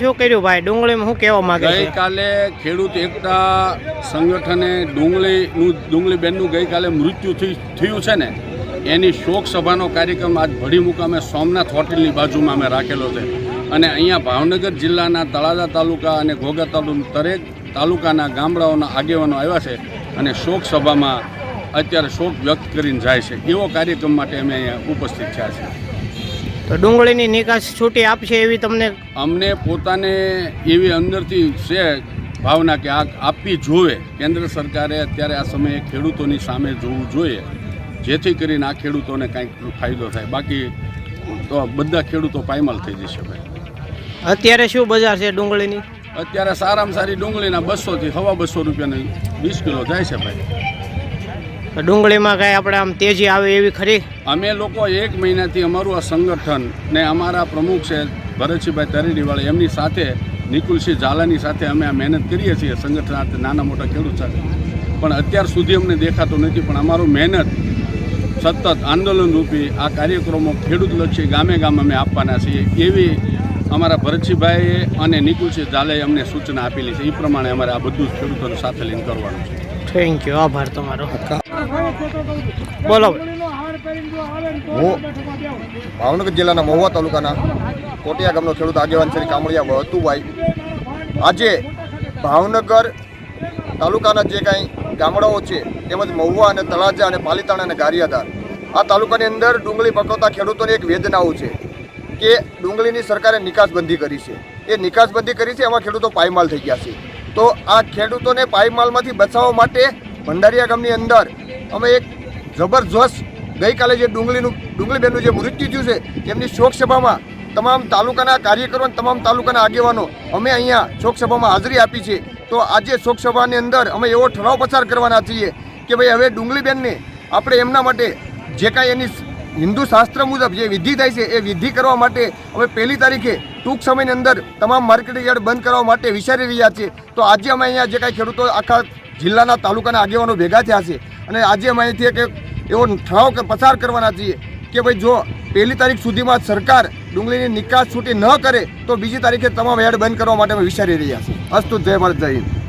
શું કર્યું ભાઈ? ડુંગળીમાં શું કહેવા ગઈકાલે ખેડૂત એકતા સંગઠને ડુંગળીનું, ડુંગળીબેનનું ગઈકાલે મૃત્યુ થયું છે ને, એની શોક સભાનો કાર્યક્રમ આજ ભડી મુકામે સોમનાથ હોટલની બાજુમાં અમે રાખેલો છે. અને અહીંયા ભાવનગર જિલ્લાના તળાજા તાલુકા અને ઘોઘા તાલુકા દરેક તાલુકાના ગામડાઓના આગેવાનો આવ્યા છે અને શોક સભામાં અત્યારે શોક વ્યક્ત કરીને જાય છે. એવો કાર્યક્રમ માટે અમે અહીંયા ઉપસ્થિત થયા છીએ. તો ડુંગળીની નિકાસ છૂટી આપશે એવી તમને અમને પોતાને એવી અંદરથી છે ભાવના કે આ આપવી જોવે. કેન્દ્ર સરકારે અત્યારે આ સમયે ખેડૂતોની સામે જોવું જોઈએ. જેથી કરીને આ ખેડૂતોને કંઈક ફાયદો થાય. બાકી તો બધા ખેડૂતો પાયમાલ થઈ જશે ભાઈ. અત્યારે શું બજાર છે ડુંગળીની? અત્યારે સારામાં સારી ડુંગળીના બસોથી સવા બસો રૂપિયાની વીસ કિલો જાય છે ભાઈ. ડુંગળીમાં કાંઈ આપણે આમ તેજી આવે એવી ખરી? અમે લોકો એક મહિનાથી અમારું આ સંગઠન ને અમારા પ્રમુખ છે ભરતસિંહભાઈ તરેડીવાળા એમની સાથે નિકુલસિંહ ઝાલાની સાથે અમે આ મહેનત કરીએ છીએ. સંગઠન નાના મોટા ખેડૂત સાથે. પણ અત્યાર સુધી અમને દેખાતું નથી પણ અમારું મહેનત સતત આંદોલનરૂપી આ કાર્યક્રમો ખેડૂતલક્ષી ગામે ગામ અમે આપવાના છીએ. એવી અમારા ભરતસિંહભાઈએ અને નિકુલસિંહ ઝાલાએ અમને સૂચના આપેલી છે. એ પ્રમાણે અમારે આ બધું જ ખેડૂતોને સાથે લઈને કરવાનું છે. થેન્ક યુ આભાર તમારો. બોલો. હું ભાવનગર જિલ્લાના મહુવા તાલુકાના કોટિયા ગામનો ખેડૂત આગેવાન શ્રી કામળિયા વતુભાઈ આજે ભાવનગર તાલુકાના જે કાંઈ ગામડાઓ છે, તેમજ મહુવા અને તળાજા અને પાલીતાણા અને ગારિયાધાર, આ તાલુકાની અંદર ડુંગળી પકવતા ખેડૂતોની એક વેદનાઓ છે કે ડુંગળીની સરકારે નિકાસબંધી કરી છે. એ નિકાસબંધી કરી છે, એમાં ખેડૂતો પાયમાલ થઈ ગયા છે. તો આ ખેડૂતોને પાયમાલમાંથી બચાવવા માટે ભંડારીયા ગામની અંદર અમે એક જબરજસ્ત ગઈકાલે જે ડુંગળીનું, ડુંગળીબેનનું જે મૃત્યુ થયું છે, તેમની શોક સભામાં તમામ તાલુકાના કાર્યકરો અને તમામ તાલુકાના આગેવાનો અમે અહીંયા શોક સભામાં હાજરી આપી છે. તો આજે શોક સભાની અંદર અમે એવો ઠરાવ પસાર કરવાના છીએ કે ભાઈ હવે ડુંગળીબેનને આપણે એમના માટે જે કાંઈ એની હિન્દુ શાસ્ત્ર મુજબ જે વિધિ થાય છે, એ વિધિ કરવા માટે હવે પહેલી તારીખે ટૂંક સમયની અંદર તમામ માર્કેટિંગ યાર્ડ બંધ કરવા માટે વિચારી રહ્યા છીએ. તો આજે અમે અહીંયા જે કાંઈ ખેડૂતો આખા જિલ્લાના તાલુકાના આગેવાનો ભેગા થયા છે અને આજે અમે અહીંથી એક એવો ઠરાવ પસાર કરવાના છીએ કે ભાઈ જો પહેલી તારીખ સુધીમાં સરકાર ડુંગળીની નિકાસ છૂટી ન કરે, તો બીજી તારીખે તમામ એડ બંધ કરવા માટે અમે વિચારી રહ્યા છીએ. અસ્તુ, જય ભારત, જય હિન્દ.